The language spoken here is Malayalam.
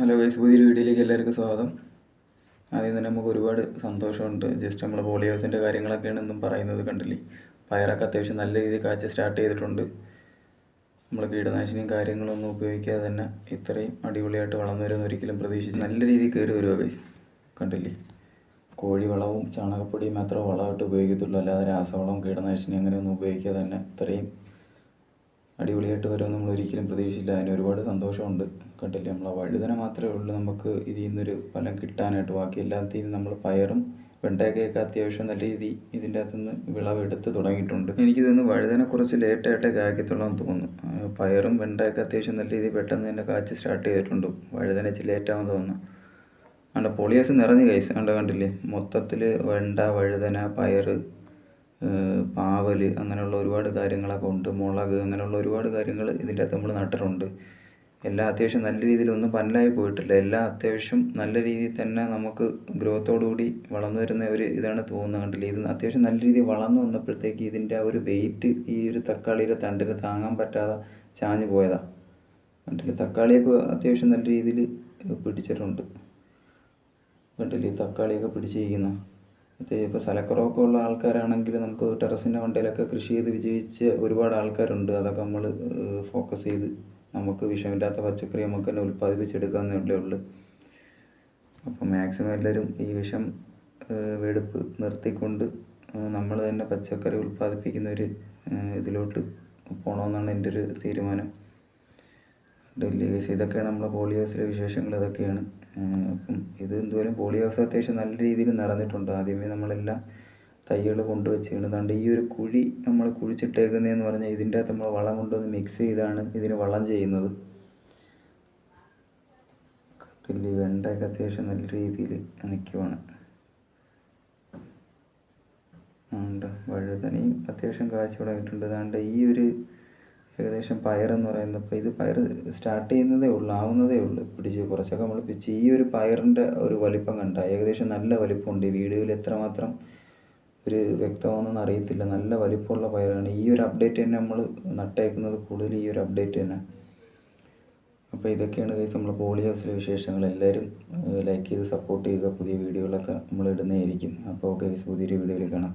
ഹലോ വൈസ് പുതിയൊരു വീഡിയോയിലേക്ക് എല്ലാവർക്കും സ്വാഗതം. ആദ്യം തന്നെ നമുക്ക് ഒരുപാട് സന്തോഷമുണ്ട്. ജസ്റ്റ് നമ്മൾ പോളിയോസിന്റെ കാര്യങ്ങളൊക്കെയാണ് ഇന്നും പറയുന്നത് കണ്ടില്ലേ? പയറൊക്കെ അത്യാവശ്യം നല്ല രീതിയിൽ കാച്ച് സ്റ്റാർട്ട് ചെയ്തിട്ടുണ്ട്. നമ്മൾ കീടനാശിനിയും കാര്യങ്ങളൊന്നും ഉപയോഗിക്കാതെ തന്നെ ഇത്രയും അടിപൊളിയായിട്ട് വളർന്നു വരുമെന്ന് ഒരിക്കലും പ്രതീക്ഷിച്ച് നല്ല രീതിയിൽ കയറി വരുമോ വൈസ് കണ്ടില്ലേ? കോഴി വളവും ചാണകപ്പൊടിയും മാത്രമേ വളമായിട്ട് ഉപയോഗിക്കത്തുള്ളൂ. അല്ലാതെ രാസവളം കീടനാശിനി അങ്ങനെയൊന്നും ഉപയോഗിക്കാതെ തന്നെ ഇത്രയും അടിപൊളിയായിട്ട് വരുമെന്ന് നമ്മൾ ഒരിക്കലും പ്രതീക്ഷിച്ചില്ല. അതിന് ഒരുപാട് സന്തോഷമുണ്ട്. കണ്ടില്ലേ? നമ്മളെ വഴുതന മാത്രമേ ഉള്ളൂ. നമുക്ക് ഇതിൽ നിന്നൊരു ഫലം കിട്ടാനായിട്ട് ബാക്കി എല്ലാത്തിൽ നമ്മൾ പയറും വെണ്ടയ്ക്കയൊക്കെ അത്യാവശ്യം നല്ല രീതി ഇതിന്റെ അകത്തുനിന്ന് വിളവെടുത്ത് തുടങ്ങിയിട്ടുണ്ട്. എനിക്ക് തോന്നുന്നു വഴുതന കുറച്ച് ലേറ്റായിട്ടേ കായ്ക്കത്തുള്ളൂ തോന്നുന്നു. പയറും വെണ്ടയൊക്കെ അത്യാവശ്യം നല്ല രീതിയിൽ പെട്ടെന്ന് തന്നെ കാച്ച് സ്റ്റാർട്ട് ചെയ്തിട്ടുണ്ട്. വഴുതന ഇച്ചിരി ലേറ്റാകുമെന്ന് തോന്നുന്നു. അതുകൊണ്ട് പൊളിയാസ് നിറഞ്ഞ് കൈസ് കണ്ട? കണ്ടില്ലേ? മൊത്തത്തിൽ വെണ്ട വഴുതന ഏഹ് പാവൽ അങ്ങനെയുള്ള ഒരുപാട് കാര്യങ്ങളൊക്കെ ഉണ്ട്. മുളക് അങ്ങനെയുള്ള ഒരുപാട് കാര്യങ്ങൾ ഇതിന്റെ അകത്ത് നമ്മൾ നട്ടിട്ടുണ്ട്. എല്ലാം അത്യാവശ്യം നല്ല രീതിയിലൊന്നും പന്നലായി പോയിട്ടില്ല. എല്ലാം അത്യാവശ്യം നല്ല രീതിയിൽ തന്നെ നമുക്ക് ഗ്രോത്തോടുകൂടി വളർന്നു വരുന്ന ഒരു ഇതാണ് തോന്നുന്നത് ഇത് അത്യാവശ്യം നല്ല രീതിയിൽ വളർന്നു വന്നപ്പോഴത്തേക്ക് ഇതിന്റെ ആ ഒരു വെയിറ്റ് ഈ ഒരു തക്കാളിയുടെ തണ്ടിന് താങ്ങാൻ പറ്റാതെ ചാഞ്ഞു പോയതാണ് കണ്ടില്ലേ? തക്കാളിയൊക്കെ അത്യാവശ്യം നല്ല രീതിയിൽ പിടിച്ചിട്ടുണ്ട്. കണ്ടില്ലേ? തക്കാളിയൊക്കെ പിടിച്ചിരിക്കുന്ന. ഇപ്പോൾ സ്ഥലക്കുറവൊക്കെ ഉള്ള ആൾക്കാരാണെങ്കിൽ നമുക്ക് ടെറസിന്റെ മണ്ടയിലൊക്കെ കൃഷി ചെയ്ത് വിജയിച്ച ഒരുപാട് ആൾക്കാരുണ്ട്. അതൊക്കെ നമ്മൾ ഫോക്കസ് ചെയ്ത് നമുക്ക് വിഷമില്ലാത്ത പച്ചക്കറി നമുക്ക് തന്നെ ഉൽപ്പാദിപ്പിച്ചെടുക്കാവുന്നേ ഉള്ളൂ അപ്പോൾ മാക്സിമം എല്ലാവരും ഈ വിഷം വെടുപ്പ് നിർത്തിക്കൊണ്ട് നമ്മൾ തന്നെ പച്ചക്കറി ഉൽപ്പാദിപ്പിക്കുന്ന ഒരു ഇതിലോട്ട് പോകണമെന്നാണ് എന്റെ ഒരു തീരുമാനം. ഡൽഹി കേസ് ഇതൊക്കെയാണ് നമ്മളെ പോളി ഹൗസിലെ വിശേഷങ്ങൾ ഇതൊക്കെയാണ്. അപ്പം ഇത് എന്തുവരും പോളി ഹൗസ് അത്യാവശ്യം നല്ല രീതിയിൽ നിറഞ്ഞിട്ടുണ്ട് ആദ്യമേ നമ്മളെല്ലാം തൈകൾ കൊണ്ടുവച്ച് കൊണ്ടുവച്ചിട്ടുണ്ട് ഈ ഒരു കുഴി നമ്മൾ കുഴിച്ചിട്ടേക്കുന്നതെന്ന് പറഞ്ഞാൽ ഇതിന്റെ അകത്ത് നമ്മൾ വളം കൊണ്ടുവന്ന് മിക്സ് ചെയ്താണ് ഇതിന് വളം ചെയ്യുന്നത്. കട്ടില്ലി വെണ്ടയൊക്കെ അത്യാവശ്യം നല്ല രീതിയിൽ നിൽക്കുവാണ്. ഉണ്ട് വഴുതനയും അത്യാവശ്യം കാഴ്ച തുടങ്ങിയിട്ടുണ്ട് അതുകൊണ്ട് ഈ ഒരു ഏകദേശം പയറെന്ന് പറയുന്നത് ഇപ്പോൾ ഇത് പയർ സ്റ്റാർട്ട് ചെയ്യുന്നതേ ഉള്ളൂ ആവുന്നതേ ഉള്ളൂ. പിടിച്ച് കുറച്ചൊക്കെ നമ്മൾ പിടിച്ച് ഈ ഒരു പയറിന്റെ ഒരു വലിപ്പം കണ്ട ഏകദേശം നല്ല വലിപ്പമുണ്ട്. ഈ വീഡിയോയിൽ എത്രമാത്രം ഒരു വ്യക്തമാണെന്ന് അറിയത്തില്ല. നല്ല വലിപ്പമുള്ള പയറാണ്. ഈ ഒരു അപ്ഡേറ്റ് തന്നെ നമ്മൾ നട്ടേക്കുന്നത് കൂടുതൽ ഈ ഒരു അപ്ഡേറ്റ് തന്നെ. അപ്പോൾ ഇതൊക്കെയാണ് കേസ് നമ്മൾ പോളി ഹൗസിലെ വിശേഷങ്ങൾ. എല്ലാവരും ലൈക്ക് ചെയ്ത് സപ്പോർട്ട് ചെയ്യുക. പുതിയ വീഡിയോകളൊക്കെ നമ്മൾ ഇടുന്നതായിരിക്കും. അപ്പോൾ കേസ് പുതിയൊരു വീഡിയോയിൽ കാണാം.